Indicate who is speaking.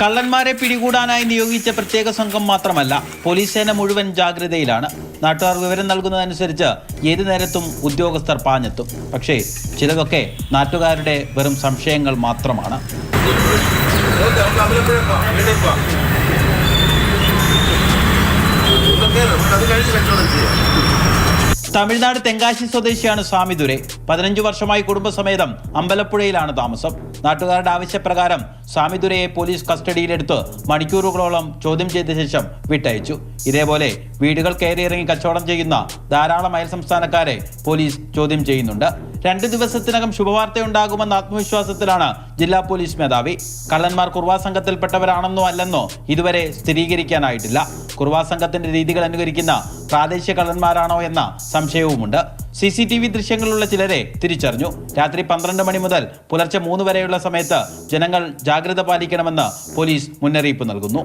Speaker 1: കള്ളന്മാരെ പിടികൂടാനായി നിയോഗിച്ച പ്രത്യേക സംഘം മാത്രമല്ല പോലീസ് സേന മുഴുവൻ ജാഗ്രതയിലാണ്. നാട്ടുകാർ വിവരം നൽകുന്നതനുസരിച്ച് ഏത് നേരത്തും ഉദ്യോഗസ്ഥർ പാഞ്ഞെത്തും. പക്ഷേ ചിലതൊക്കെ നാട്ടുകാരുടെ വെറും സംശയങ്ങൾ മാത്രമാണ്. തമിഴ്നാട് തെങ്കാശി സ്വദേശിയാണ് സ്വാമി ദുരെ. പതിനഞ്ചു വർഷമായി കുടുംബസമേതം അമ്പലപ്പുഴയിലാണ് താമസം. നാട്ടുകാരുടെ ആവശ്യപ്രകാരം സ്വാമി ദുരയെ പോലീസ് കസ്റ്റഡിയിലെടുത്ത് മണിക്കൂറുകളോളം ചോദ്യം ചെയ്ത ശേഷം വിട്ടയച്ചു. ഇതേപോലെ വീടുകൾ കയറിയിറങ്ങി കച്ചവടം ചെയ്യുന്ന ധാരാളം അയൽ സംസ്ഥാനക്കാരെ പോലീസ് ചോദ്യം ചെയ്യുന്നുണ്ട്. രണ്ട് ദിവസത്തിനകം ശുഭവാർത്തയുണ്ടാകുമെന്ന ആത്മവിശ്വാസത്തിലാണ് ജില്ലാ പോലീസ് മേധാവി. കള്ളന്മാർ കുർവാ സംഘത്തിൽപ്പെട്ടവരാണെന്നോ അല്ലെന്നോ ഇതുവരെ സ്ഥിരീകരിക്കാനായിട്ടില്ല. കുർവാ സംഘത്തിന്റെ രീതികൾ അനുകരിക്കുന്ന പ്രാദേശിക കള്ളന്മാരാണോ എന്ന സംശയവുമുണ്ട്. സി സി ടി വി ദൃശ്യങ്ങളുള്ള ചിലരെ തിരിച്ചറിഞ്ഞു. രാത്രി പന്ത്രണ്ട് മണി മുതൽ പുലർച്ചെ മൂന്ന് വരെയുള്ള സമയത്ത് ജനങ്ങൾ ജാഗ്രത പാലിക്കണമെന്ന് പോലീസ് മുന്നറിയിപ്പ് നൽകുന്നു.